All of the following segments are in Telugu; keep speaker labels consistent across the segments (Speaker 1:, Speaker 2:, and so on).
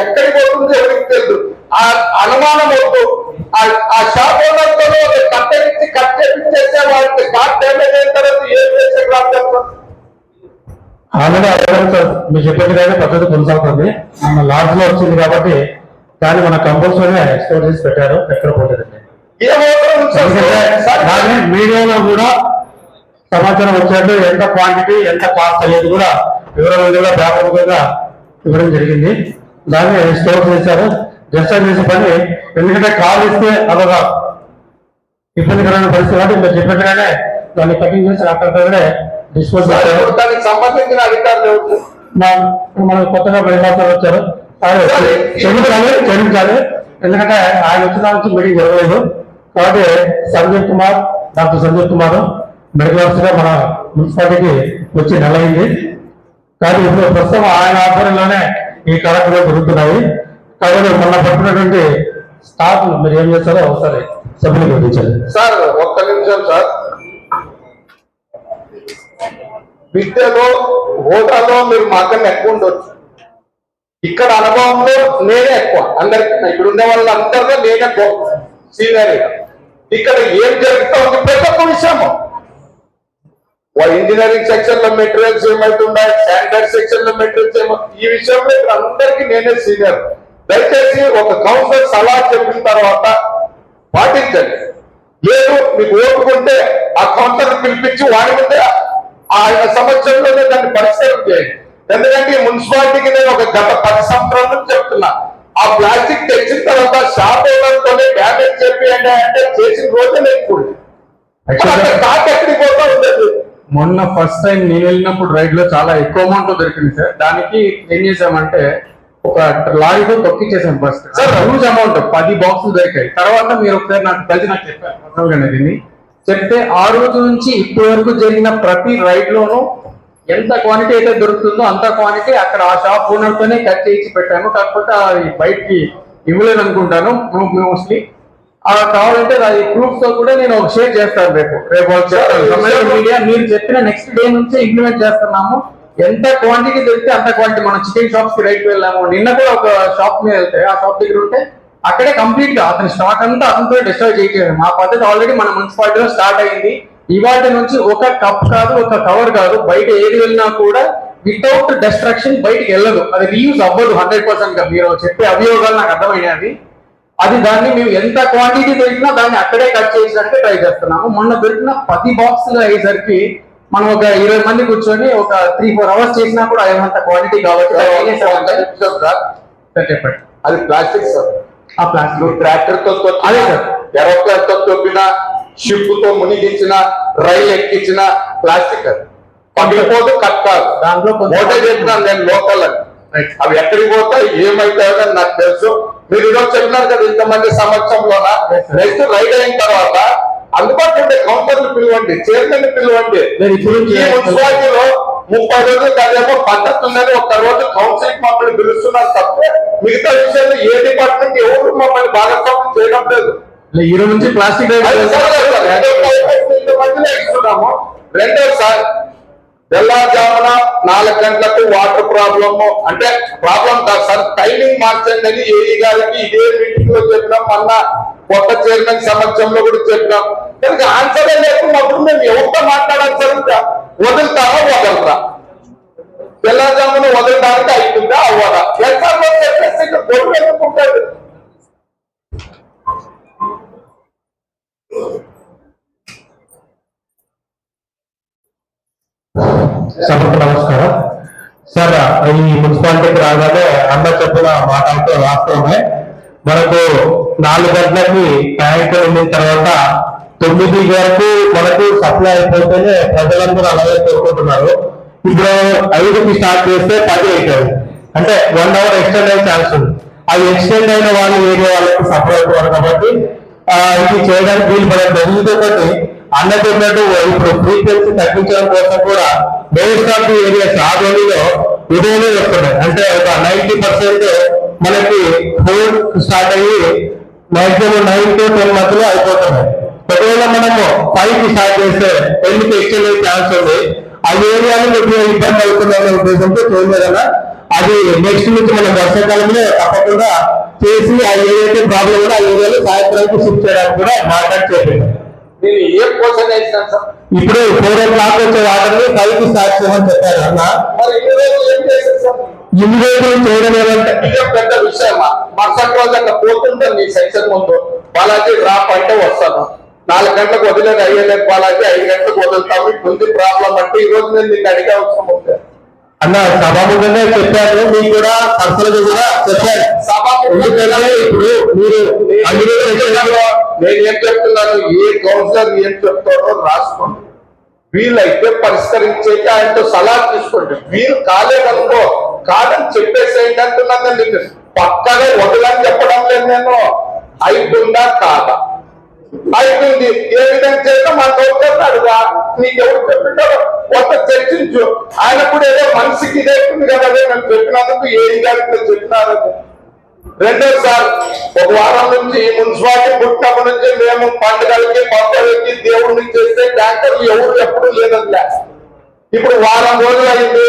Speaker 1: ఎక్కడికి పోతుందో ఎవరికి తెలుసు ఆ అనుమానం వద్దు. ఆ- ఆ షాప్ ఓనర్తో కట్టెరించి కట్ చేపించేసే వాళ్ళకి కార్ డ్యామేజ్ అయిన తర్వాత ఏం చేసే చెప్పండి
Speaker 2: ఆల్రెడీ మీరు చెప్పినట్టుగానే పద్ధతి కొనసాగుతుంది. మన లాడ్జ్లో వచ్చింది కాబట్టి దాన్ని మన లోనే స్టోర్ చేసి పెట్టారు. ఎక్కడ దాన్ని మీడియాలో కూడా సమాచారం వచ్చినట్టు ఎంత క్వాంటిటీ ఎంత కాస్ట్ అనేది కూడా వివరాలు కూడా వ్యాపకంగా ఇవ్వడం జరిగింది. దాన్ని స్టోర్ చేశారు. జస్ట్ చేసే పని ఎందుకంటే కాల్ ఇస్తే అదొక ఇబ్బందికరమైన పరిస్థితి కాబట్టి మీరు చెప్పినట్టుగానే దాన్ని కటింగ్ చేసి అక్కడనే డిస్పోజ్ చేశారు.
Speaker 1: దానికి సంబంధించిన అధికారులు
Speaker 2: మన కొత్తగా బయలుదేరుతారు వచ్చారు. క్షమించాలి క్షమించాలి. ఎందుకంటే ఆయన వచ్చిన నుంచి మీటింగ్ జరగలేదు. కాబట్టి Sanjay Kumar doctor Sanjay Kumar medical officer మన మున్సిపాలిటీకి వచ్చి నెల అయింది. కానీ ఇప్పుడు ప్రస్తుతం ఆయన ఆధ్వర్యంలోనే ఈ కార్యక్రమాలు జరుగుతున్నాయి. కాబట్టి మొన్న పట్టినటువంటి స్టాఫ్ మీరు ఏం చేస్తారో ఒకసారి సభ్యులు వివరించాలి
Speaker 1: సార్ ఒక్క నిమిషం సార్. విద్యలో హోదాలో మీరు మాత్రమే ఎక్కువ ఉండొచ్చు. ఇక్కడ అనుభవంలో నేనే ఎక్కువ. అందరికి ఇక్కడ ఉండే వాళ్ళ అందరిలో నేనే సీనియర్ ఇక్కడ ఏం జరుగుతా ఉంది? ప్రతి ఒక్క విషయము. ఇంజనీరింగ్ సెక్షన్లో మెటీరియల్స్ ఏమైతున్నాయి స్టాండర్డ్ సెక్షన్లో మెటీరియల్స్ ఏమో? ఈ విషయంలో అందరికీ నేనే సీనియర్. దయచేసి ఒక కౌన్సిలర్ సలహా చెప్పిన తర్వాత పాటించండి. లేదు మీకు ఓపుకుంటే ఆ కౌన్సిలర్ పిలిపించి వాడి ముందే ఆయన సమక్షంలోనే దాన్ని పరిష్కారం చేయండి. ఎందుకంటే మున్సిపాలిటీకి నేను ఒక గత పది సంవత్సరాల నుంచి చెప్తున్నా. ఆ ప్లాస్టిక్ తెచ్చిన తర్వాత షాప్ ఓనర్తోనే డ్యామేజ్ చెప్పియండి అంటే చేసిన రోజే నేను ఎక్కడికి పోతా ఉండేది.
Speaker 3: మొన్న ఫస్ట్ టైం నేను వెళ్ళినప్పుడు రైడ్లో చాలా ఎక్కువ అమౌంట్ దొరికింది సార్. దానికి ఏం చేసామంటే ఒక లారీతో తొక్కిచ్చేసాం ఫస్ట్ సార్ హ్యూజ్ అమౌంట్ పది బాక్సులు దొరికాయి. తర్వాత మీరు ఒకసారి నాకు కలిసి నాకు చెప్పారు గానే దీన్ని. చెప్తే ఆ రోజు నుంచి ఇప్పటి వరకు జరిగిన ప్రతి రైడ్ లోనూ ఎంత క్వాంటిటీ అయితే దొరుకుతుందో అంత క్వాంటిటీ అక్కడ ఆ షాప్ ఓనర్ తోనే కట్ చేసి పెట్టాను. కాకపోతే బయటికి ఇవ్వలేదు అనుకుంటాను మోస్ట్లీ ఆ కావాలంటే అది ప్రూఫ్తో కూడా నేను ఒక షేర్ చేస్తాను రేపు. రేపు మీడియా మీరు చెప్పిన నెక్స్ట్ డే నుంచి ఇంప్లిమెంట్ చేస్తున్నాము. ఎంత క్వాంటిటీ దొరికితే అంత క్వాంటిటీ మనం చికెన్ షాప్స్కి రైట్ వెళ్ళాము. నిన్న కూడా ఒక షాప్ మీద వెళ్తే ఆ షాప్ దగ్గర ఉంటే అక్కడే కంప్లీట్గా అతని స్టాక్ అంతా అతనితో డిస్ట్రాయ్ చేయలేదు మా పద్ధతి ఆల్రెడీ మన మున్సిపాలిటీలో స్టార్ట్ అయింది. ఇవాటి నుంచి ఒక కప్ కాదు ఒక కవర్ కాదు బయట ఏది వెళ్ళినా కూడా వితౌట్ డిస్ట్రక్షన్ బయటికి వెళ్ళదు. అది రీయూజ్ అవ్వదు హండ్రెడ్ పర్సెంట్గా. మీరు చెప్పే అభియోగాలు నాకు అర్థమైనవి అది దాన్ని మేము ఎంత క్వాంటిటీ దొరికినా దాన్ని అక్కడే కట్ చేసినట్టు ట్రై చేస్తున్నాము. మొన్న దొరికిన పది బాక్సులు అయ్యేసరికి మనం ఒక ఇరవై మంది కూర్చొని ఒక త్రీ ఫోర్ అవర్స్ చేసినా కూడా ఏమంత క్వాంటిటీ కాబట్టి చెప్పండి
Speaker 1: అది ప్లాస్టిక్ సార్
Speaker 3: ఆ ప్లాస్టిక్
Speaker 1: ట్రాక్టర్తో
Speaker 3: అదే సార్.
Speaker 1: ఏరోప్లేన్తో తొప్పిన షిప్తో మునిగించిన రైలు ఎక్కించిన ప్లాస్టిక్ అది పగిలిపోదు కట్ కాదు.
Speaker 3: దాంట్లో
Speaker 1: నేను లోకల్ అని. అవి ఎక్కడికి పోతాయి? ఏమైతాయో నాకు తెలుసు. మీరు ఈరోజు చెప్పినారు కదా ఇంతమంది
Speaker 3: sir.
Speaker 1: నెక్స్ట్ రైడ్ అయిన తర్వాత అందుబాటులో ఉండే కౌంటర్లు పిలవండి చైర్మన్ పిలవండి. మున్సిపాలిటీలో ముప్పై రోజులు కాదేమో పద్ధతి ఉందని ఒక రోజు కౌన్సిలింగ్ మమ్మల్ని పిలుస్తున్నారు తప్ప మిగతా విషయాలు ఏ డిపార్ట్మెంట్ ఎవరు మమ్మల్ని భాగస్వామ్యం చేయడం లేదు.
Speaker 3: ఈ రోజు నుంచి ప్లాస్టిక్
Speaker 1: అది తెల్లారుజామున నాలుగు గంటలకు వాటర్ ప్రాబ్లమ్ అంటే ప్రాబ్లం కాదు సార్ టైమింగ్ మార్చండి అని ఏఈ గారికి ఇదే మీటింగ్లో చెప్పినాం మొన్న కొత్త చైర్మన్ సమక్షంలో కూడా చెప్పినాం. కనుక ఆన్సరే లేకున్నప్పుడు మేము ఎవరితో మాట్లాడాలి సార్? ఇంకా వదులుతామా వదలరా. తెల్లారుజామున వదలడానికి అవుతుందా అవ్వదా? ఎక్కడ చెప్పేసి ఇక్కడ గొడవ ఎందుకుంటాడు
Speaker 2: సభకు నమస్కారం సార్ ఈ మున్సిపాలిటీకి రాగానే అన్న చెప్పిన మాటలతో వాస్తవమే మనకు నాలుగు గంటలకి ట్యాంక్ వెళ్ళిన తర్వాత తొమ్మిది వరకు మనకు సప్లై అయిపోతేనే ప్రజలందరూ అలాగే కోరుకుంటున్నారు. ఇప్పుడు ఐదుకి స్టార్ట్ చేస్తే పది అవుతుంది అంటే వన్ అవర్ ఎక్స్టెండ్ అయ్యే ఛాన్స్ ఉంది. అది ఎక్స్టెండ్ అయిన వాళ్ళు వేరే వాళ్ళకి సప్లై అవుతున్నారు కాబట్టి ఇది చేయడానికి వీలు పడదు. ఇంకొకటి అన్న చెప్పినట్టు ఇప్పుడు ఫ్రీక్వెన్సీ తగ్గించడం కోసం కూడా మోస్ట్ ఆఫ్ ది ఏరియాస్ ఉదయమే వస్తున్నాయి అంటే ఒక నైన్టీ పర్సెంట్ మనకి ఫోర్ స్టార్ట్ అయ్యి మాక్సిమం నైన్ టు టెన్ మధ్యలో అయిపోతున్నాయి. ఒకవేళ మనము ఫైవ్కి స్టార్ట్ చేస్తే టెన్కి ఎక్స్టెండ్ అయ్యే ఛాన్స్ ఉంది? ఆ ఏరియాలో మీకు ఇబ్బంది అవుతుందనే ఉద్దేశంతో చేయలేదన్నా అది నెక్స్ట్ నుంచి మనం వర్షాకాలంలో తప్పకుండా చేసి ఆ ఏదైతే ప్రాబ్లం ఉందో ఆ ఏరియాలో సాయంత్రానికి షిఫ్ట్ చేయడానికి కూడా మాట్లాడి చెప్పాను
Speaker 1: నేను ఏ క్వశ్చన్ వేసినాను సార్
Speaker 2: ఇప్పుడు ఫోర్ ఓ క్లాక్ వచ్చే వాటర్ని ఫైవ్కి స్టార్ట్ చేయమని చెప్పారు అన్న.
Speaker 1: మరి ఇన్ని రోజులు
Speaker 2: చేయడం ఏమంటే
Speaker 1: పెద్ద విషయమా? మరుసటి రోజు పోతుంటే నీ సెక్షన్ ముందు బాలాజీ డ్రాప్ అంటే వస్తాను. నాలుగు గంటలకు వదిలేదు అయ్యలేదు బాలాజీ ఐదు గంటలకు వదులుతాము. ఇట్లుంది ప్రాబ్లం అంటే ఈ రోజు నేను నిన్ను అడిగే అవసరం ఉంది.
Speaker 2: అన్న సభాముఖంగా చెప్పారు మీకు కూడా పర్సనల్ కూడా చెప్పారు ఎందుకంటే ఇప్పుడు మీరు
Speaker 1: నేను ఏం చెప్తున్నాను ఏ కౌన్సిలర్ ఏం చెప్తాడో రాసుకోండి. వీలైతే పరిష్కరించేకి ఆయనతో సలహా తీసుకోండి. వీలు కాలేదనుకో కాదని చెప్పేసేయండి అంటున్నాను నిన్ను. పక్కనే వదలని చెప్పడం లేదు నేను. అయిపోయిందా కాదా? అయిపోయింది. ఏ విధంగా చేద్దాం మా గౌరవం నీకు ఎవరు చెప్పింటారో కొంత చర్చించు. ఆయన కూడా ఏదో మనిషికి ఇదే కదా నేను చెప్పినందుకు ఏ విధంగా చెప్పినారు? రెండోసారి ఒక వారం నుంచి మున్సిపాలిటీ పుట్టినప్పటి నుంచి మేము పండుగలకి పక్కలకి దేవుడి నుంచి ట్యాంకర్లు ఎవరు ఎప్పుడు లేదట్లే ఇప్పుడు వారం రోజులు అయింది.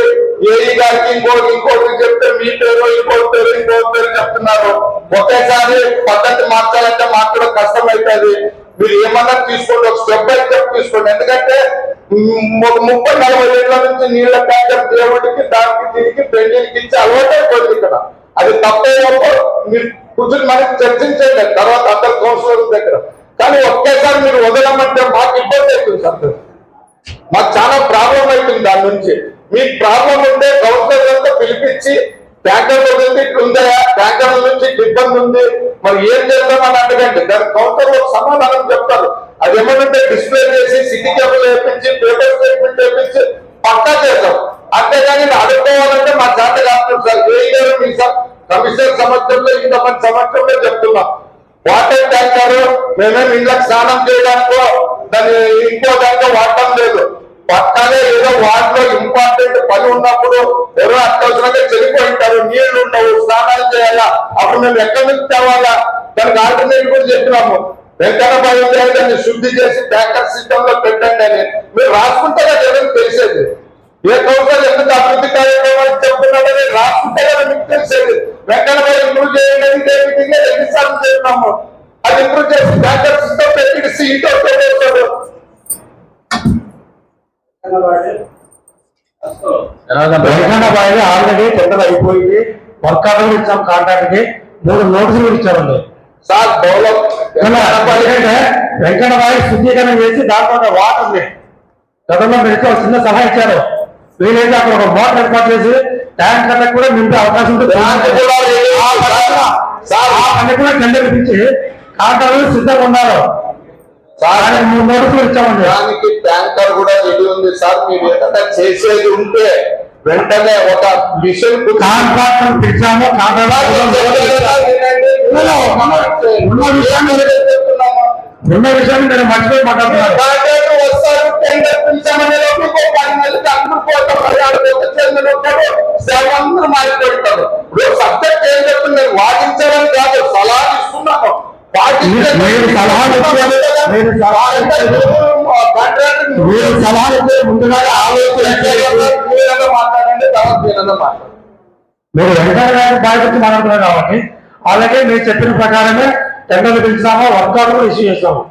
Speaker 1: ఏఈ గారికి ఇంకోటి ఇంకోటి చెప్తే మీ పేరు ఇంకోటి పేరు ఇంకోటి పేరు చెప్తున్నారు. ఒకేసారి పద్ధతి మార్చాలంటే మాత్రం కష్టం అవుతుంది మీరు ఏమన్నా తీసుకోండి ఒక స్టెప్ బై స్టెప్ తీసుకోండి. ఎందుకంటే ఒక ముప్పై నలభై ఏళ్ళ నుంచి నీళ్ళ ట్యాంకర్ దేవుడికి దానికి దీనికి పెళ్ళికి ఇచ్చి అలవాటు ఇక్కడ. అది తప్పేటప్పుడు మీరు కూర్చొని మనకి చర్చించండి. తర్వాత అందరు కౌన్సిలర్ దగ్గర. కానీ ఒకేసారి మీరు వదలమంటే మాకు ఇబ్బంది అవుతుంది సార్. మాకు చాలా ప్రాబ్లం అవుతుంది దాని నుంచి. మీకు ప్రాబ్లం ఉంటే కౌన్సిలర్ అంతా పిలిపించి ట్యాంకర్ వదిలింది ఇట్లా ఉందా ట్యాంకర్ నుంచి ఇబ్బంది ఉంది. మరి ఏం చేద్దామని అడగండి. దాని కౌంటర్ సమాధానం చెప్తారు. అది ఏమంటే డిస్ప్లే చేసి సిటీ కేబుల్ వేపించి పేపర్ స్టేట్మెంట్ వేపించి పక్కా చేద్దాం. అంతేగాని అడుక్కోవాలంటే మా చేత కాదు సార్. ఏ గారు మీ సార్? కమిషనర్ సంవత్సరంలో ఇంతమంది సమక్షంలో చెప్తున్నాం. వాటర్ ట్యాంకర్ మేమేం ఇళ్ళకి స్నానం చేయడానికో దాన్ని ఇంకో దాంట్లో వాడటం లేదు. పక్కనే ఏదో వాటిలో ఇంపార్టెంట్ పని ఉన్నప్పుడు ఎవరో అత్యవసరంగా చనిపోయింటారు నీళ్ళు ఉండవు స్నానాలు చేయాలా? అప్పుడు మేము ఎక్కడి నుంచి తేవాలా? దానికి ఆల్టర్నేట్ కూడా చెప్పినాము. వెంకటబాబు దాన్ని శుద్ధి చేసి ట్యాంకర్ సిస్టమ్లో పెట్టండి అని. మీరు రాసుకుంటే కదా తెలిసేది. ఏ కౌన్సిలర్ ఎందుకు అభివృద్ధి కార్యక్రమాలు చెప్తున్నాడని రాసుకుంటే కదా మీకు తెలిసేది వెంకటబాయి ఇంప్రూవ్ చేయండి ఎన్నిసార్లు చెప్పినాము. అది ఇంప్రూవ్ చేసి ట్యాంకర్ సిస్టమ్ పెట్టి సీట్ పెట్టేస్తాడు
Speaker 2: వెంకన్నబాయి ఆల్రెడీ టెండర్ అయిపోయింది. వర్క్ ఆర్డర్ ఇచ్చాం కాంట్రాక్ట్కి. మూడు నోటీసులు ఇచ్చామండి
Speaker 1: సార్ డెవలప్.
Speaker 2: వెంకటబాయి శుద్ధీకరణ చేసి దాంట్లో వాటర్ గతంలో ఒక చిన్న సలహా ఇచ్చారు. వీలైతే అక్కడ ఒక మోటార్ ఏర్పాటు చేసి ట్యాంకర్లకు కూడా నింపే అవకాశం ఉంటుంది
Speaker 1: దానికి కూడా
Speaker 2: టెండర్ ఇప్పించి కాంట్రాక్టర్లు సిద్ధంగా ఉన్నారు మూడు నోటీసులు ఇచ్చామండి
Speaker 1: దానికి ట్యాంకర్ కూడా రెడీ ఉంది సార్ మీరు ఏదైనా చేసేది ఉంటే వెంటనే ఒక మిషన్
Speaker 2: కాంట్రాక్టర్ పిలిచాము కాంట్రాక్టర్ ఉన్న విషయాన్ని నేను మర్చిపోయి మాట్లాడుతున్నాను.
Speaker 1: వస్తారు. టెండర్ పిలిచామనే లోపు ఇంకో పది నెలలకి అందరూ పోతారు. మరి ఆడ ఒక చైర్మన్ ఉంటాడు సేవ అందరూ మారిపోతారు ఇప్పుడు సబ్జెక్ట్ ఏం చెప్తుంది? నేను వాదించాలని కాదు. సలహా ఇస్తున్నాను. పాటించండి.
Speaker 2: మీరు సలహాలు. మీరు సలహాలు ఇచ్చారు.
Speaker 1: కాంట్రాక్టర్
Speaker 2: మీరు సలహాలు ముందుగా ఆలోచన
Speaker 1: మాట్లాడండి తర్వాత
Speaker 2: మీరు గారి గురించి మాట్లాడుతున్నారు కాబట్టి అలాగే మీరు చెప్పిన ప్రకారమే టెండర్లు పిలిచినాము వర్క్ ఆర్డర్ ఇష్యూ చేసాము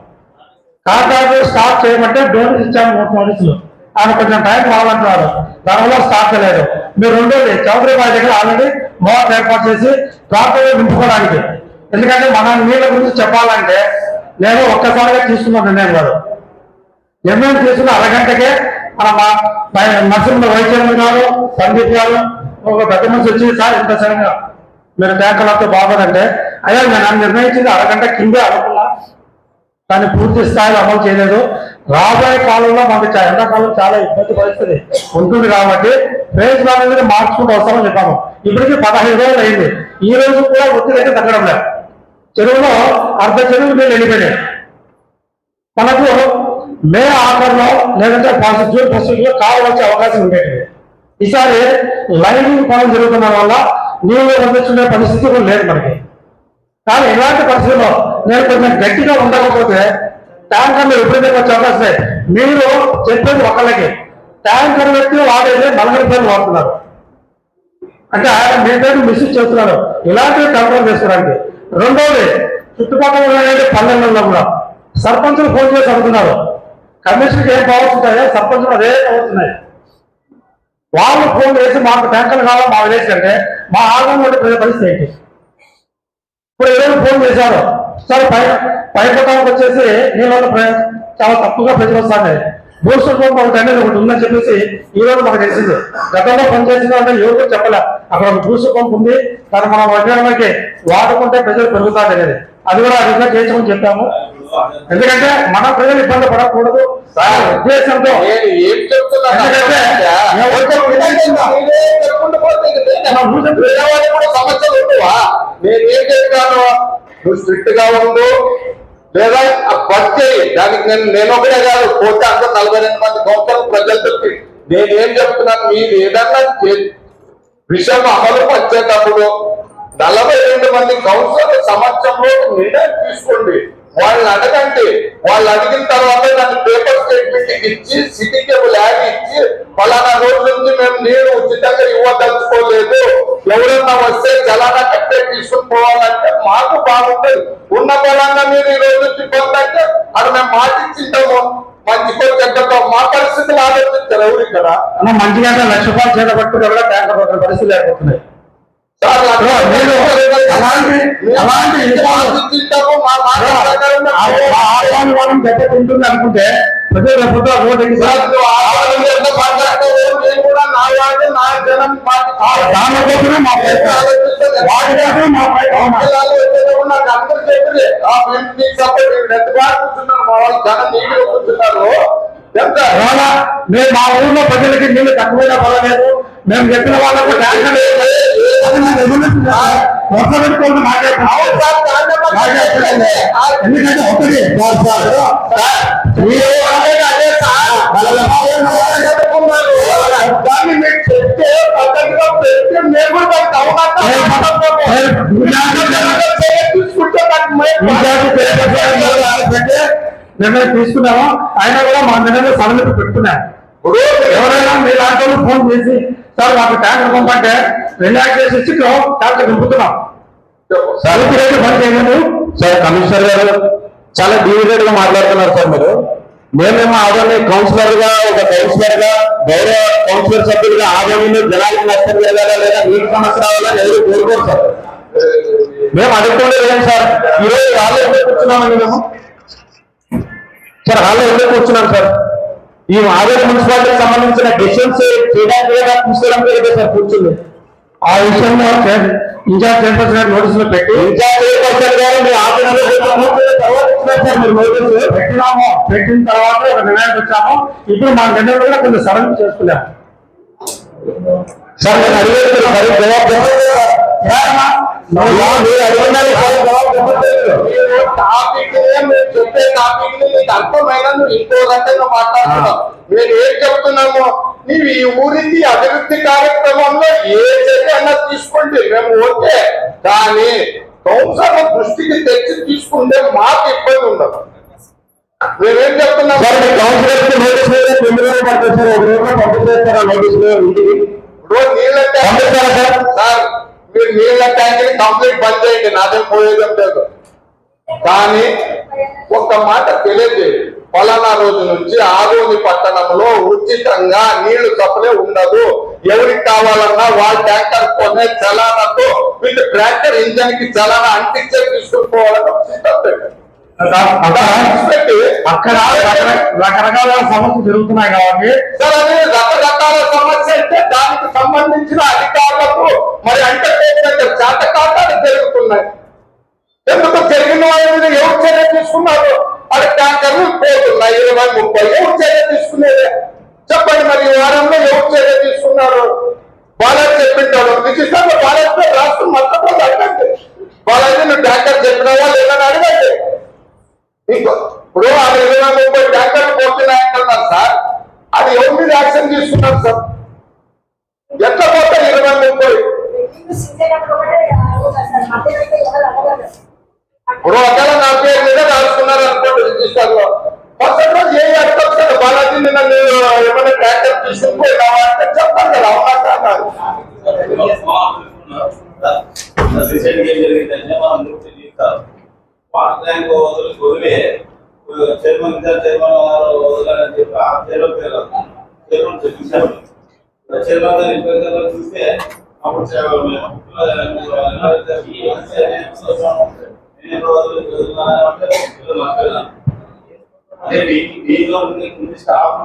Speaker 2: కాంట్రాక్ట్ స్టార్ట్ చేయమంటే డోనర్స్ ఇచ్చాము మూడు నోటీసులు ఆయన కొంచెం టైం కావాలంటున్నారు దానివల్ల స్టార్ట్ చేయలేదు. మీరు రెండోది చౌదరి బాయ్ దగ్గర ఆల్రెడీ మోటార్ ఏర్పాటు చేసి ప్రాపర్గా నింపుకోవడానికి. ఎందుకంటే మన నీళ్ళ గురించి చెప్పాలంటే నేను ఒక్కసారిగా తీసుకున్న నిర్ణయం కాదు. నిర్ణయం తీసుకున్న అరగంటకే మన మా- మా నరసింహ గారు సందీప్ గారు ఒక పెద్ద మనిషి వచ్చి సార్ ఇంత సరిగా మీరు ట్యాంకర్ బాగోదంటే. అయ్యా నేను నిర్ణయించింది అరగంట కిందే అనుకున్నా కానీ పూర్తి స్థాయిలో అమలు చేయలేదు. రాబోయే కాలంలో మనకి చా- ఎండాకాలం చాలా ఇబ్బంది పరిస్థితి ఉంటుంది కాబట్టి ఫేజ్ అనేది మార్చుకుంటూ వస్తామని చెప్పాము. ఇప్పటికీ పదహైదు రోజులు అయింది. ఈ రోజు కూడా ఒత్తిడి అయితే తగ్గడం లేదు. చెరువులో అర్ధ చెరువులు నీళ్ళు వెళ్ళిపోయినాయి మనకు మే ఆఖరిలో లేదంటే ఫస్ట్ జూన్ ఫస్ట్ జూన్లో కాలు వచ్చే అవకాశం ఉండేది. ఈసారి లైనింగ్ పనులు జరుగుతున్న వల్ల నీళ్ళు పంపించుకునే పరిస్థితి కూడా లేదు మనకి. కానీ ఇలాంటి పరిస్థితుల్లో నేను కొంచెం గట్టిగా ఉండకపోతే ట్యాంకర్లు ఎప్పుడైతే వచ్చే అవకాశం మీరు చెప్పేది ఒకళ్ళకి ట్యాంకర్ వ్యక్తి వాడేది నలభై పేరు వాడుతున్నారు. అంటే ఆయన మీటర్ మిస్యూజ్ చేస్తున్నారు. ఇలాంటివి కంట్రోల్ చేసుకోవడానికి. రెండోది చుట్టుపక్కల ఉన్నటువంటి పల్లెల్లో కూడా సర్పంచులు ఫోన్ చేసి అడుగుతున్నారు. కమిషన్కి ఏం పవర్స్ ఉంటాయో సర్పంచులు అదే పవర్స్ ఉన్నాయి. వాళ్ళు ఫోన్ చేసి మాకు ట్యాంకర్లు కావాలి మా విలేజ్ అంటే మా ఆగం ఉండే పరిస్థితి ఏంటి ఇప్పుడు ఈరోజు ఫోన్ చేశారు సార్ పై పైపటానికి వచ్చేసి నీళ్ళ చాలా తక్కువగా ప్రజలు వస్తాయి బూస్టర్ పంప్ ఒకటి అనేది ఒకటి ఉందని చెప్పేసి ఈ రోజు మాకు తెలిసింది. గతంలో పనిచేసిన అంటే ఎవరు చెప్పలే. అక్కడ ఒక బూస్టర్ పంప్ ఉంది దాన్ని మనం వడ్డానికి వాడుకుంటే ప్రజలు పెరుగుతారు అనేది. అది కూడా అడిగినా చేయించమని చెప్పాము. ఎందుకంటే మన ప్రజలు ఇబ్బంది పడకూడదు. ఉద్దేశంతో
Speaker 1: నేను నేను సమస్యలు ఉండవా? నేను ఏం చెప్పాను? నువ్వు స్ట్రిక్ట్గా ఉండు. లేదా పని చేయి. దానికి నేను నేను ఒకటే కాదు పోతే అంత నలభై రెండు మంది గౌతమ ప్రజలతో నేను ఏం చెప్తున్నాను? మీరు ఏదన్నా విషయం అమలు వచ్చేటప్పుడు నలభై రెండు మంది కౌన్సిలర్ సమక్షంలో నిర్ణయం తీసుకోండి. వాళ్ళని అడగండి. వాళ్ళు అడిగిన తర్వాత దాన్ని పేపర్ స్టేట్మెంట్ ఇచ్చి సిటీకి ల్యాబ్ ఇచ్చి ఫలానా రోజు నుంచి మేము నీరు ఉచితంగా ఇవ్వదలుచుకోలేదు. ఎవరన్నా వస్తే జలానా కట్టే తీసుకుని పోవాలంటే మాకు బాగుంటుంది. ఉన్న బలంగా మీరు ఈ రోజు నుంచి పొందంటే అది మేము మాటిచ్చింటాము. ఇచ్చింటాము మంచి చెడ్డతో మా పరిస్థితులు ఆలోచించారు ఎవరు ఇక్కడ?
Speaker 2: మంచిగా లక్ష రూపాయలు చేత కూడా ట్యాంకర్ పరిస్థితులు ఏర్పడుతున్నాయి. ఆహ్వానం మనం దెబ్బతింటుంది అనుకుంటే
Speaker 1: జనం మాట
Speaker 2: దాని కోసమే మా వాటి కోసమే మా ప్రయత్నం అవునా?
Speaker 1: పిల్లలు వచ్చేటప్పుడు నాకు అందరూ చెప్పిరే, ఆ ఫ్రెండ్స్ నీకు support చేయండి. ఎంత బాగా కూర్చున్నారు, మా వాళ్ళు జనం నీట్గా కూర్చున్నారు. ఎంత?
Speaker 2: ఇవాళ మేము మా ఊర్లో ప్రజలకి నీళ్లు తక్కువైనా పర్వాలేదు మేము చెప్పిన వాళ్ళకు ట్యాంకర్ లేదు. అది నాకు ఎదురు వర్ష పెట్టుకోవడం నాకే
Speaker 1: అవును సార్, దాన్నే మాట్లాడుతున్నాను.
Speaker 2: ఎందుకంటే ఒకటి సార్, సార్, సార్,
Speaker 1: మీరు అనేది అదే సార్. వాళ్ళు చెప్పుకున్నారు. దాన్ని మీకు చెప్తే పద్ధతిగా పెడితే మేము కూడా దానికి అవకాశం తీసుకుంటే
Speaker 2: నిర్ణయం తీసుకున్నాము? అయినా కూడా మా నిర్ణయం సడలింపు పెట్టుకున్నాం.
Speaker 1: ఇప్పుడు
Speaker 2: ఎవరైనా మీ లాంటి వాళ్ళు ఫోన్ చేసి సార్ మాకు ట్యాంకర్ పంపంటే రిలాక్స్ చేసి ఇచ్చి ట్యాంకర్ నింపుతున్నాం.
Speaker 4: సార్
Speaker 2: బంద్ చేయలేదు.
Speaker 4: సార్ కమిషనర్ గారు చాలా డివిడెడ్గా మాట్లాడుతున్నారు సార్ మీరు. మేమేమో ఆదోని కౌన్సిలర్గా ఒక కౌన్సిలర్గా గౌరవ కౌన్సిలర్ సభ్యులుగా ఆదోనిలో జనాలకు నష్టం జరగాలా లేదా నీటి సమస్య రావాలని ఎవరు కోరుకోరు సార్? మేము అడుగుతుండే లేం సార్? ఈరోజు ఎందుకు కూర్చున్నామండి మేము. సార్ హాల్లో ఎందుకు కూర్చున్నాం సార్. ఈ ఆదోని మున్సిపాలిటీకి సంబంధించిన డెసిషన్స్ చేయడానికి తీసుకోవడానికి లేదా సార్ కూర్చుంది.
Speaker 2: ఆ విషయంలో ఇన్ఛార్జ్ చైర్పర్సన్ గారు నోటీసులు పెట్టి
Speaker 4: ఇన్ఛార్జ్ చైర్పర్సన్ గారు మీ ఆఫీసులో
Speaker 2: పెట్టినాము. పెట్టిన తర్వాత ఒక నిర్ణయానికి వచ్చాము. ఇప్పుడు మా నిర్ణయం కూడా కొంచెం సడలింపు చేసుకున్నాము
Speaker 4: సార్ నేను అడిగేది జవాబు
Speaker 1: నేను టాపిక్ మీరు చెప్పే టాపిక్ని మీకు అర్థమైన నువ్వు ఇంకో రకంగా మాట్లాడుతున్నావు మేము ఏం చెప్తున్నాము నీవు ఈ ఊరికి అభివృద్ధి కార్యక్రమంలో ఏ చర్య తీసుకోండి మేము ఓకే కానీ కౌన్సిలర్ దృష్టికి తెచ్చి తీసుకుంటే మాకు ఇబ్బంది ఉండదు మేమేం చెప్తున్నాం
Speaker 4: కౌన్సిలర్ నోటీస్ ఒక నోటీసులు సార్
Speaker 1: మీరు నీళ్ళ ట్యాంక్ని కంప్లీట్ బంద్ చేయండి నాదేం పోయేదేం లేదు. కానీ ఒక్క మాట తెలియజేయండి ఫలానా రోజు నుంచి ఆదోని పట్టణంలో ఉచితంగా నీళ్ళు సప్లై ఉండదు. ఎవరికి కావాలన్నా వాళ్ళ ట్యాంకర్ కొనే చలానాతో వీళ్ళు ట్రాక్టర్ ఇంజన్కి చలానా అంటించే తీసుకుపోవాలని.
Speaker 2: అక్కడ రకరకాల సమస్యలు జరుగుతున్నాయి కాబట్టి
Speaker 1: సార్ అది రకరకాల సమస్య అంటే సంబంధించిన అధికారులకు మరి అంటే చేతకాటాలు జరుగుతున్నాయి. ఎందుకు జరిగిన వాళ్ళ మీద ఎవరు చర్య తీసుకున్నారు? అది ట్యాంకర్లు పోతున్నాయి ఇరవై ముప్పై ఎవరు చర్య తీసుకునేది. చెప్పండి మరి ఈ వారంలో ఎవరు చర్య తీసుకున్నారు? బాలాజీ చెప్పింటాడు. నిజంగా బాలాజీ రాష్ట్రం మొత్తం అడగండి బాలాజీ నువ్వు ట్యాంకర్ చెప్పినావా లేదని అడగండి. ఇంకో ఇప్పుడు ఆ ఇరవై ముప్పై ట్యాంకర్లు పోతున్నాయంటున్నారు సార్. అది ఎవరి మీద యాక్షన్ తీసుకున్నారు సార్? ఎట్లా పోతాయి ఇరవై ముప్పై ఇప్పుడు ఒకవేళ నా పేరు మీద రాసుకున్నారు అనుకోండి రిజిస్టర్లో మరుసటి రోజు ఏ అడ్డు బాలాజీ నన్ను ఏమైనా ట్రాక్టర్ తీసుకుపోయినావా అంటే చెప్పాలి కదా అవునా
Speaker 5: పార్ట్ వదిలి చైర్మన్ ఇద్దరు చైర్మన్ వదలని చెప్పి ఆ చైర్మన్ పేరు చైర్మన్ చూపించారు చైర్మన్ గారు చూస్తే అప్పుడు మేము అంటే పిల్లలు అదే ఉండే కొన్ని స్టాఫ్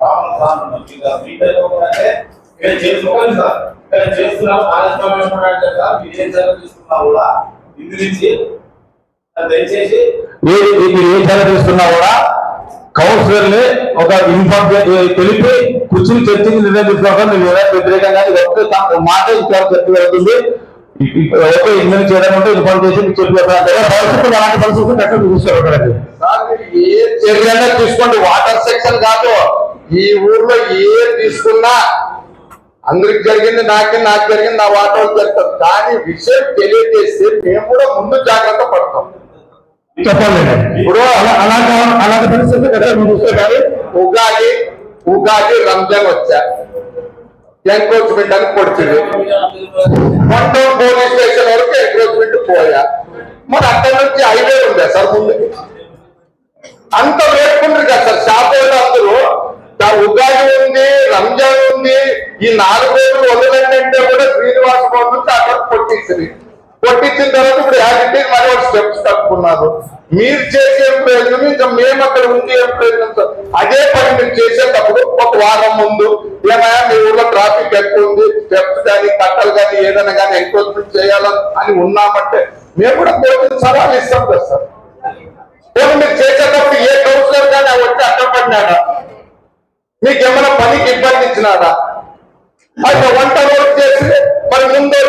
Speaker 5: ప్రాబ్లం రానున్నాం ఇక అంటే ఇక్కడ చేసుకోవాలి సార్ ఇక్కడ చేస్తున్నాం కార్యక్రమం ఏమంటే సార్ కూడా ఇందు నుంచి దయచేసి
Speaker 4: మీరు మీరు ఏ చర్య తీసుకున్నా కూడా కౌన్సిలర్ని ఒక ఇన్ఫార్మ్ తెలిపి కూర్చుని చర్చించి నిర్ణయం తీసుకోవడం ఏదైనా వ్యతిరేకంగా ఒక్క మాట ఇక్కడ చెప్పి వెళ్తుంది. చేయడం ఉంటే ఇన్ఫార్మ్ చేసి మీకు చెప్పి వెళ్తారు. అలాంటి పరిస్థితులు ఎక్కడ
Speaker 1: ఏ తీసుకోండి వాటర్ సెక్షన్ కాదు. ఈ ఊర్లో ఏ తీసుకున్నా అందరికి జరిగింది నాకే నాకు జరిగింది నా వాటర్ జరుగుతుంది. కానీ విషయం తెలియజేస్తే మేము కూడా ముందు జాగ్రత్త పడతాం.
Speaker 4: చెప్పండి
Speaker 1: ఇప్పుడు
Speaker 4: అలా అలాంటి అలాంటి పరిస్థితులు ఎక్కడ మీరు చూసుకోవాలి
Speaker 1: ఉగాది ఉగాది రంజాన్ వచ్చా? ఎంక్రోచ్మెంట్ అని పొడిచింది. మొత్తం పోలీస్ స్టేషన్ వరకు ఎంక్రోచ్మెంట్ పోయా. మరి అక్కడి నుంచి హైవే ఉందా సార్ ముందుకి? అంత వేసుకుంటారు కదా సార్ షాప్ వాళ్ళు అందరూ ఉగాది ఉంది రంజాన్ ఉంది ఈ నాలుగు రోజులు వదలండి అంటే కూడా శ్రీనివాస భవన్ నుంచి అక్కడ కొట్టించింది కొట్టించిన తర్వాత ఇప్పుడు యాజిటేట్ మరి ఒక స్టెప్స్ తప్పుకున్నారు మీరు చేసే ప్రయత్నం ఇంకా మేము అక్కడ ఉంది ప్రయత్నం సార్ అదే పని మీరు చేసేటప్పుడు ఒక వారం ముందు ఏమైనా మీ ఊర్లో ట్రాఫిక్ ఎక్కువ ఉంది స్టెప్స్ కానీ కట్టలు కానీ ఏదైనా కానీ ఎంక్రోచ్మెంట్ చేయాలని అని ఉన్నామంటే మేము కూడా కోర్టు సలహాలు ఇస్తాం కదా సార్. మీరు చేసేటప్పుడు ఏ కౌన్సిలర్ కానీ వచ్చి అడ్డపడినాడా? మీకు ఏమైనా పనికి ఇబ్బంది ఇచ్చినాడా? అయితే వంట రోజు చేసి మరి ముందు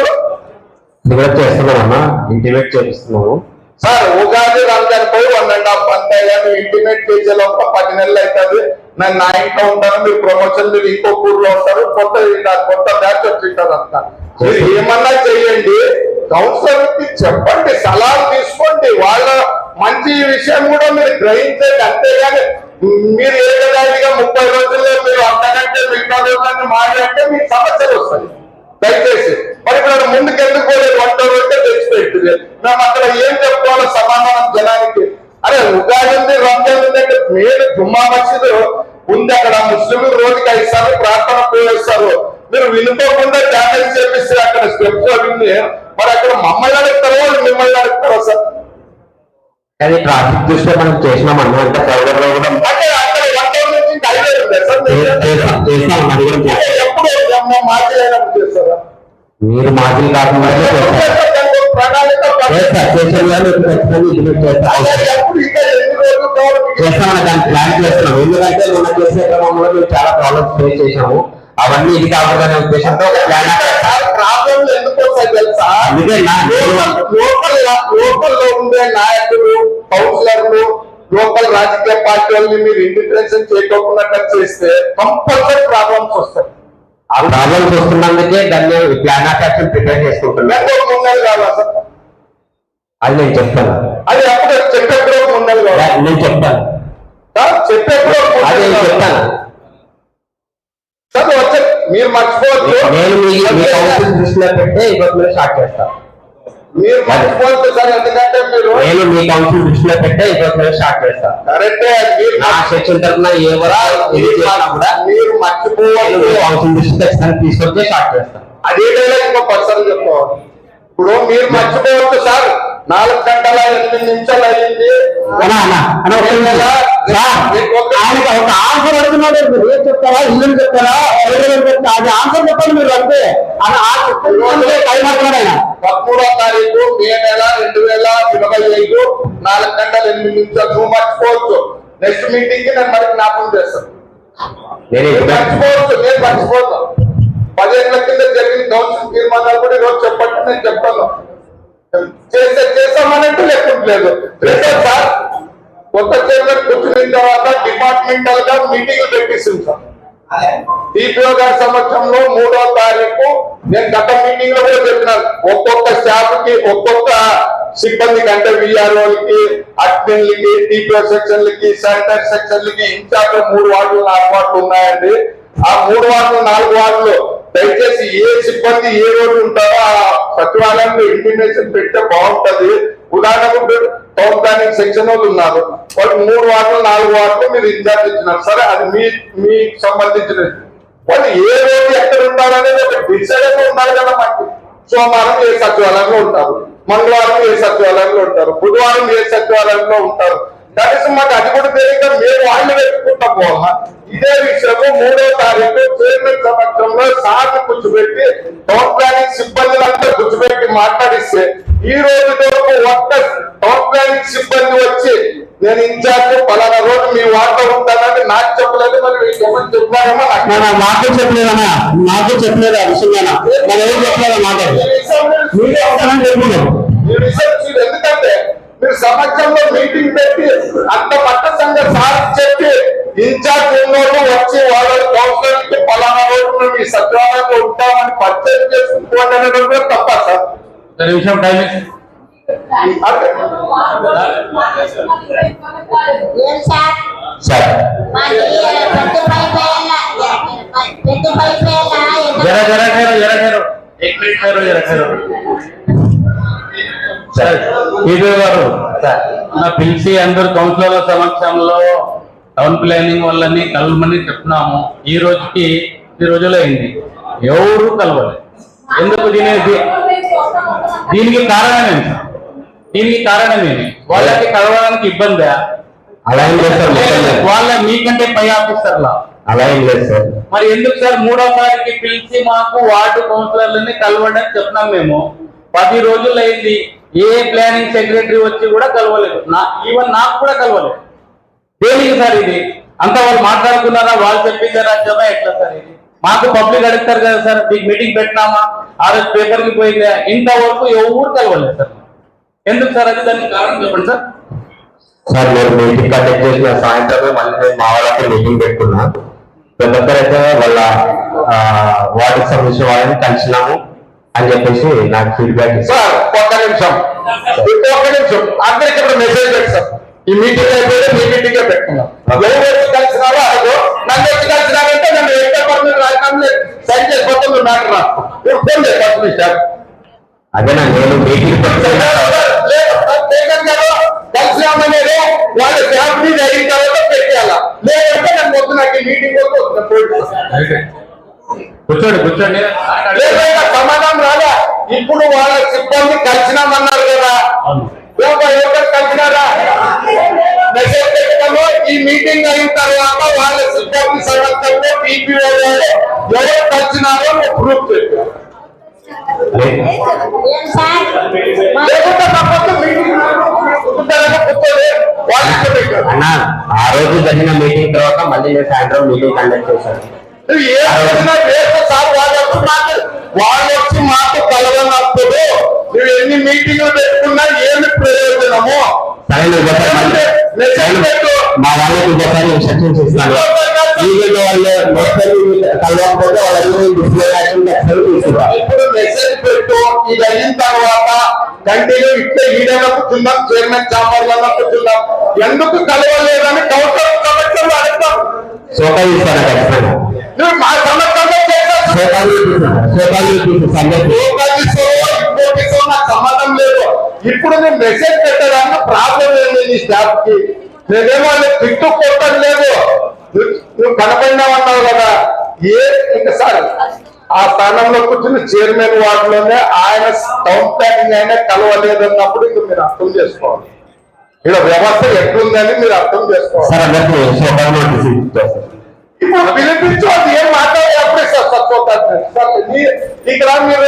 Speaker 4: ఇంటిమేట్ చేస్తున్నామన్నా ఇంటిమేట్ చేపిస్తున్నాము
Speaker 1: సార్ ఉగాది రంజాన్ పోయి వన్ అండ్ హాఫ్ మంత్ అయ్యాను. ఇంటిమేట్ చేసే లోపల పది నెలలు అవుతుంది నేను నా ఇంట్లో ఉంటాను మీరు ప్రమోషన్ మీరు ఇంకో ఊర్లో ఉంటారు. కొత్త కొత్త బ్యాచ్ వచ్చింటారు అంత మీరు ఏమన్నా చేయండి. కౌన్సిలర్కి చెప్పండి సలహాలు తీసుకోండి. వాళ్ళ మంచి విషయం కూడా మీరు గ్రహించండి. అంతేగాని మీరు ఏకదాటిగా ముప్పై రోజుల్లో మీరు అంతకంటే మిగతా రోజులన్నీ మాట్లాడితే మీకు సమస్యలు వస్తాయి. ఎందుకు పోలేదు వంట రోజే తెచ్చిపెట్టింది మేము అక్కడ ఏం చెప్పుకోవాలో సమాధానం జనానికి. అరే ఉగాది ఉంది రంజాన్ ఉంది అంటే మీరు జుమ్మా మసీదు ఉంది అక్కడ ముస్లింలు రోజుకి ఐదు సార్లు ప్రార్థన పోయేస్తారు మీరు వినుకోకుండా ఛానల్స్ చేపిస్తే అక్కడ స్టెప్స్ విని మరి అక్కడ మమ్మల్ని అడుగుతారో? మిమ్మల్ని అడుగుతారో సార్?
Speaker 4: కానీ ట్రాఫిక్ దృష్ట్యా మనం అంటే లో కూడా
Speaker 1: అంటే మీరు
Speaker 4: కూడా
Speaker 1: అంటే
Speaker 4: చేస్తాం.
Speaker 1: ఎప్పుడు మాట్లాడినప్పుడు చేస్తారా?
Speaker 4: మీరు మాటలు కాకుండా? చేస్తామని దాన్ని ప్లాన్ చేస్తున్నాం. ఎందుకంటే మనం చేసే క్రమంలో మేము చాలా ప్రాబ్లమ్స్ ఫేస్ చేసాము అవన్నీ ఇది కాకూడదనే ఉద్దేశంతో ఒక ప్లాన్
Speaker 1: సార్ ప్రాబ్లంలు ఎందుకు వస్తాయి తెలుసా?
Speaker 4: అందుకే నా
Speaker 1: లోకల్ లోకల్ లోకల్లో ఉండే నాయకులు కౌన్సిలర్లు లోకల్ రాజకీయ పార్టీ వాళ్ళని మీరు చేస్తే కంపల్సరీ ప్రాబ్లమ్స్ వస్తాయి.
Speaker 4: ఆ ప్రాబ్లమ్స్ వస్తున్నందుకే దాన్ని ప్లాన్ ఆఫ్ యాక్షన్ ప్రిపేర్ చేసుకుంటున్నాం.
Speaker 1: నెట్వర్క్ ముందలు కావాలా సార్?
Speaker 4: అది నేను చెప్తాను
Speaker 1: అది అప్పుడు చెప్పేప్పుడు
Speaker 4: నేను చెప్తాను
Speaker 1: సార్ చెప్పేప్పుడు
Speaker 4: అది నేను చెప్తాను
Speaker 1: సార్ వచ్చే మీరు మర్చిపోవద్దు.
Speaker 4: నేను మీ కౌన్సిల్ దృష్టిలో పెట్టే మీరు స్టార్ట్ చేస్తాను
Speaker 1: మీరు మర్చిపోవద్దు సార్ ఎందుకంటే మీరు
Speaker 4: నేను మీ కౌన్సిల్ దృష్టిలో పెట్టే మీరు స్టార్ట్ చేస్తాను
Speaker 1: కరెక్టే మీరు
Speaker 4: నా సెక్షన్ తరఫున ఇది చేసినా కూడా
Speaker 1: మీరు మర్చిపోవద్దు.
Speaker 4: కౌన్సిల్ దృష్టి ఖచ్చితంగా తీసుకొచ్చే స్టార్ట్ చేస్తాను
Speaker 1: అదే వేళ ఇంకో పర్సన్ చెప్పుకోవాలి ఇప్పుడు మీరు మర్చిపోవద్దు సార్. నాలుగు గంటల ఎనిమిది నిమిషాలు.
Speaker 4: సార్, ఆయనకి ఒక ఆన్సర్ అడుగుతున్నాడు. మీరు ఏం చెప్తారా? ఇల్లు చెప్తారా? అది ఆన్సర్ చెప్పండి మీరు అంతే. అని టైం ఆయన.
Speaker 1: పదమూడో తారీఖు మే నెల రెండు వేల ఇరవై ఐదు. నాలుగు గంటల ఎనిమిది నిమిషాలు. నువ్వు మర్చిపోవచ్చు నెక్స్ట్ మీటింగ్కి నేను మరి జ్ఞాపకం చేస్తాను. మర్చిపోవచ్చు నేను మర్చిపోతాను పదేళ్ళ కింద జరిగిన కౌన్సిల్ తీర్మానాలు కూడా ఈరోజు చెప్పండి నేను చెప్తాను. చేస్తే చేస్తామనంటే లేకుంటలేదు చేశారు సార్ కొత్త చైర్మన్ కూర్చున్న తర్వాత డిపార్ట్మెంటల్గా మీటింగ్
Speaker 5: పెట్టిస్తుంటాం
Speaker 1: టీపీఓ గారి సమక్షంలో మూడో తారీఖు నేను గత మీటింగ్లో కూడా చెప్పినాను. ఒక్కొక్క స్టాఫ్కి ఒక్కొక్క సిబ్బంది కంటే విఆర్ఓలకి అడ్మిన్లకి టీపీఓ సెక్షన్లకి శానిటరీ సెక్షన్లకి ఇన్ఛార్జ్ మూడు వార్డులు నాలుగు వార్డులు ఉన్నాయండి. ఆ మూడు వార్డులు నాలుగు వార్డులు దయచేసి ఏ సిబ్బంది ఏ రోజు ఉంటారో ఆ సచివాలయంలో ఇంటిమేషన్ పెడితే బాగుంటది. ఉదాహరణకు టౌన్ ప్లానింగ్ సెక్షన్ వాళ్ళు ఉన్నారు. వాళ్ళు మూడు వార్డులు నాలుగు వార్డులు మీరు ఇన్ఛార్జ్ ఇచ్చినారు. సరే అది మీ మీకు సంబంధించినది వాళ్ళు ఏ రోజు ఎక్కడ ఉంటారనేది ఒక డిసైడ్ ఉండాలి కదా మనకి. సోమవారం ఏ సచివాలయంలో ఉంటారు. మంగళవారం ఏ సచివాలయంలో ఉంటారు. బుధవారం ఏ సచివాలయంలో ఉంటారు. కనీసం మాకు అది కూడా తెలియక మేము వాళ్ళు వెతుకుంటా పోవాలా ఇదే విషయము మూడో తారీఖు చైర్మన్ సమక్షంలో సార్లు కూర్చోబెట్టి టౌన్ ప్లానింగ్ సిబ్బందులంతా కూర్చోబెట్టి మాట్లాడిస్తే ఈ రోజు వరకు ఒక్క టౌన్ ప్లానింగ్ సిబ్బంది వచ్చి నేను ఇన్ఛార్జ్ పలానా రోజు మీ వార్త ఉంటానని నాకు చెప్పలేదు మరి ఎవరు చెప్పారేమో నాకు
Speaker 4: చెప్పలేదన్నా నాకు చెప్పలేదు ఆ ఏం చెప్పలేదు మాట మీరు
Speaker 1: రిసర్చ్ ఎందుకంటే మీరు సమాజంలో మీటింగ్ పెట్టి అంత మట్ట సంఘ సార్ చెప్పి ఇన్ఛార్జ్ ఉన్నోళ్ళు వచ్చి వాళ్ళ కౌన్సిలర్కి పలానా రోజు మేము ఈ సచివాలయంలో ఉంటామని పరిచయం చేసుకుంటుకోండి అనేది కూడా తప్ప సార్
Speaker 3: ఒక నిమిషం టైం ఇచ్చి.
Speaker 1: అంటే
Speaker 6: ఏం సార్
Speaker 4: సార్
Speaker 6: మాది పెద్ద పైపేయాల పెద్ద పైపేయాల
Speaker 3: జర జర ठहरो जरा ठहरो एक मिनट ठहरो जरा ठहरो సార్ ఈదో గారు పిలిచి అందరు కౌన్సిలర్ల సమక్షంలో టౌన్ ప్లానింగ్ వాళ్ళని కలవమని చెప్తున్నాము. ఈ రోజుకి ఈ రోజులో అయింది. ఎవరు కలవలేదు ఎందుకు దీని దీనికి కారణం ఏంటి? దీనికి కారణం ఏంటి? వాళ్ళకి కలవడానికి ఇబ్బందా?
Speaker 4: అలా ఏం.
Speaker 3: వాళ్ళ మీకంటే పై ఆఫీసర్లా?
Speaker 4: అలా ఏం లేదు సార్.
Speaker 3: మరి ఎందుకు సార్ మూడో తారీఖు పిలిచి మాకు వార్డు కౌన్సిలర్లని కలవండి అని చెప్తున్నాం మేము? పది రోజులు అయింది. ఏ ప్లానింగ్ సెక్రటరీ వచ్చి కూడా కలవలేదు. నా ఈవెన్ నాకు కూడా కలవలేదు. దేనికి సార్ ఇది? అంత వాళ్ళు మాట్లాడుకున్నారా? వాళ్ళు చెప్పిందా రాజ్యమా ఎట్లా సార్ ఇది? మాకు పబ్లిక్ అడుగుతారు కదా సార్ మీకు మీటింగ్ పెట్టినామా? ఆ రోజు పేపర్కి పోయిందా? ఇంతవరకు ఎవరు కలవలేదు సార్? ఎందుకు సార్ అది? దానికి కారణం చెప్పండి సార్.
Speaker 4: సార్ నేను మీటింగ్ కండక్ట్ చేసిన సాయంత్రమే మళ్ళీ నేను మా వాళ్ళకి మీటింగ్ పెట్టుకున్నా. ప్రతి ఒక్కరైతే వాళ్ళ వాటికి సంబంధించిన వాళ్ళని కలిసినాము. అని చెప్పేసి నాకు ఫీడ్బ్యాక్
Speaker 1: సార్ ఒక్క నిమిషం. ఒక్క నిమిషం. అందరికి ఇప్పుడు మెసేజ్ పెట్టాం ఈ మీటింగ్ అయిపోతే మీ మీటింగ్ పెట్టుకున్నాం ఎవరు కలిసినారో నన్ను వచ్చి కలిసినారంటే నన్ను ఎక్కడ సైన్ మీరు మ్యాటర్ రాసుకో. మీరు ఫోన్ సార్
Speaker 4: అదేనా నేను మీటింగ్
Speaker 1: కలిసినామనేది వాళ్ళ ఫ్యామిలీ అయిన తర్వాత పెట్టేయాలా. లేదంటే నన్ను వద్దు నాకు ఈ మీటింగ్ వద్దు
Speaker 3: కూర్చోండి కూర్చోండి.
Speaker 1: ఇప్పుడు వాళ్ళ సిబ్బంది కలిసినామన్నారు కదా. ఎవరు కలిసినారా? మెసేజ్ ఈ మీటింగ్ అయిన తర్వాత వాళ్ళ సిబ్బంది సంవత్సరంలో టీపీఓ ఎవరు కలిసినారో ప్రూఫ్ చెప్పారు.
Speaker 4: అన్న ఆ రోజు జరిగిన మీటింగ్ తర్వాత మళ్ళీ సాయంత్రం మీటింగ్ కండక్ట్ చేశాను.
Speaker 1: నువ్వు ఏ చేసినా వేస్తే సార్ వాళ్ళు వచ్చి మాకు వాళ్ళు వచ్చి మాకు కలవనప్పుడు నువ్వు ఎన్ని మీటింగ్లు పెట్టుకున్నా ఏమి ప్రయోజనము
Speaker 4: మా వాళ్ళకి ఒకసారి సెక్షన్ ఇస్తాను ఈవెంట్ వాళ్ళు కలవకపోతే వాళ్ళందరూ డిస్ప్లే యాక్షన్
Speaker 1: ఇప్పుడు మెసేజ్ పెట్టు ఇది అయిన తర్వాత కంటిన్యూ ఇట్లా ఈడైనా కూర్చుందాం చైర్మన్ చాంబర్ కూర్చుందాం ఎందుకు కలవలేదని కౌంటర్ సమస్యలు అడుగుతాం
Speaker 4: సోకాలు ఇస్తాను ఖచ్చితంగా
Speaker 1: సంబంధం లేదు. ఇప్పుడు నేను మెసేజ్ పెట్టడానికి ప్రాబ్లం ఏంది నీ స్టాఫ్కి నేనేమో తిట్టు కొట్టడం లేదు. నువ్వు నువ్వు కనపడినావన్నావు కదా. ఏ ఇంకా సార్ ఆ స్థానంలో కూర్చుని చైర్మన్ వార్డులోనే ఆయన టౌన్ ప్లానింగ్ అయినా కలవలేదన్నప్పుడు ఇంకా మీరు అర్థం చేసుకోవాలి. ఇక్కడ వ్యవస్థ ఎట్లుందని మీరు అర్థం చేసుకోవాలి. అది ఏం మాట్లాడే అప్పుడే సార్ సార్ మీ- ఇక్కడ మీరు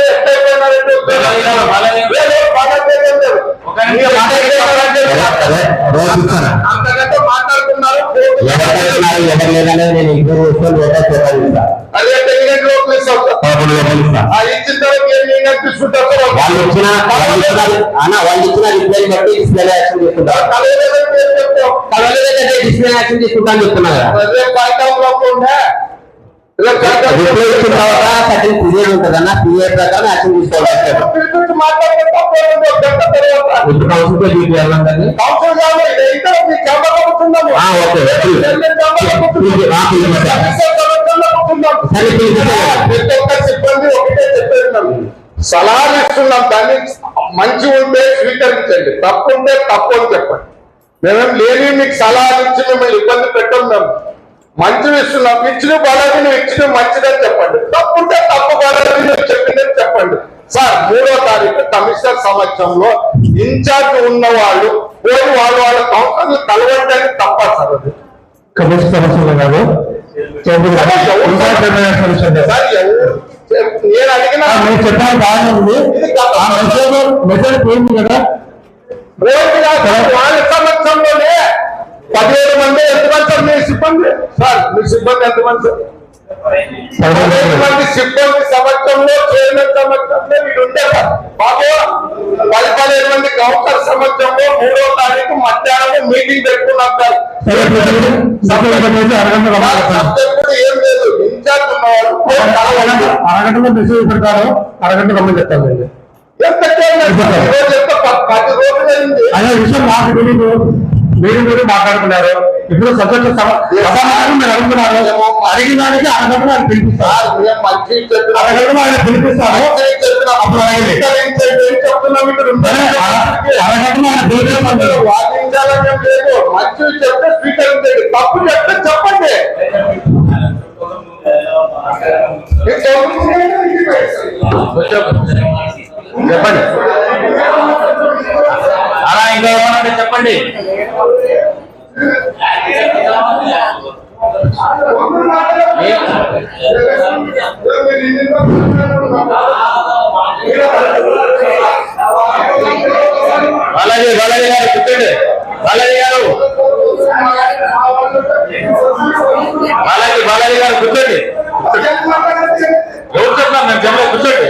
Speaker 1: అంతకంటే మాట్లాడుతున్నారు.
Speaker 4: ఎవరు లేదనేది నేను సోకాలు ఇస్తాను
Speaker 1: అదే సార్.
Speaker 4: పదకొండు వేలు ఇస్తాను
Speaker 1: ఆ ఇచ్చిన తర్వాత నేను తీసుకుంటారు?
Speaker 4: వాళ్ళు ఇచ్చిన అన్న వాళ్ళు ఇచ్చిన రిప్లై బట్టి డిస్ప్లే యాక్షన్ తీసుకుంటారు. కలవలేదంటే డిస్ప్లే యాక్షన్ తీసుకుంటాను చెప్తున్నా కదా రిప్లై ఇచ్చిన తర్వాత పీరియడ్ ఉంటుంది అన్న పీరియడ్ ప్రకారం యాక్షన్ తీసుకోవాలి.
Speaker 1: సలహాలు ఇస్తున్నాం దాన్ని మంచి ఉంటే స్వీకరించండి. తప్పు ఉంటే తప్పు అని చెప్పండి. మేమేం లేని మీకు సలహాలు ఇచ్చి మిమ్మల్ని ఇబ్బంది పెట్టం మంచివి ఇస్తున్నాం ఇచ్చిన నువ్వు ఇచ్చిన మంచిదని చెప్పండి. తప్పు ఉంటే తప్పు నువ్వు చెప్పిందని చెప్పండి. సార్ మూడో తారీఖు కమిషనర్ సమక్షంలో ఇన్ఛార్జ్ ఉన్న వాళ్ళు పోయి వాళ్ళు వాళ్ళ కౌన్సిల్ కలవడానికి తప్ప సార్ అది.
Speaker 2: కమిషన్ సమస్యలు కాదు.
Speaker 1: నేను అడిగిన
Speaker 2: చెప్పాలి బాగానే ఉంది. మెసేజ్ పోయింది కదా.
Speaker 1: రోజు కాదు, వాళ్ళ సమక్షంలోనే. పదిహేడు మంది ఎంతమంది సార్ మీ సిబ్బంది? సార్ మీ సిబ్బంది ఎంతమంది సార్ పదిహేడు మంది సిబ్బంది సమక్షంలో చైర్మన్ సమక్షంలో వీడు ఉంటే సార్. బాబు పది పదిహేడు మంది కౌన్సిలర్ సమక్షంలో మూడో తారీఖు మధ్యాహ్నం మీటింగ్ పెట్టుకున్నాం సార్. ఏం లేదు ఇన్ఛార్జ్.
Speaker 2: అరగంటలో మెసేజ్ పెడతారు అరగంట రమ్మని చెప్తాను
Speaker 1: ఎంత పది రోజులు అయింది
Speaker 2: అదే విషయం నాకు తెలియదు. మీరు మీరు మాట్లాడుతున్నారు ఇప్పుడు సబ్జెక్ట్ మీరు అడుగుతున్నారు. అడిగిన దానికి అరగంటలో ఆయన పిలిపిస్తారు. ఆయన పిలిపిస్తారు. అప్పుడు ఆయన పిలిపిస్తారు
Speaker 1: చెప్తే స్వీకరించండి తప్పు చెప్తే చెప్పండి.
Speaker 2: ఇంకా ఏమన్నా చెప్పండి. బాలాజీ బాలాజీ గారు చెప్పండి. బాలాజీ గారు. బాలాజీ బాలాజీ గారు కూర్చోండి. ఎవరు చెప్తున్నారు మేము చెప్పలేదు కూర్చోండి.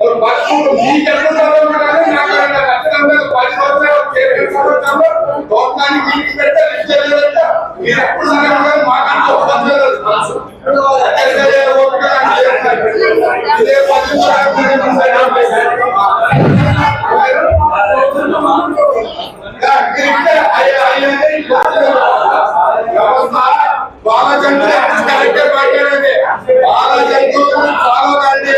Speaker 2: और बाकी को भी करना चाहो ना ना करना चाहते
Speaker 1: हम लोग पाँच बात से और छह छह साल से हम लोग बहुत नानी बीट करते रिश्ते ले लेते ये अपने सारे हम लोग मार का तो बंद कर देते हैं वो क्या ये पाँच साल आया आया है क्या బాలచంద్ర కరెక్టర్ పార్టీ ఫాలో కండి.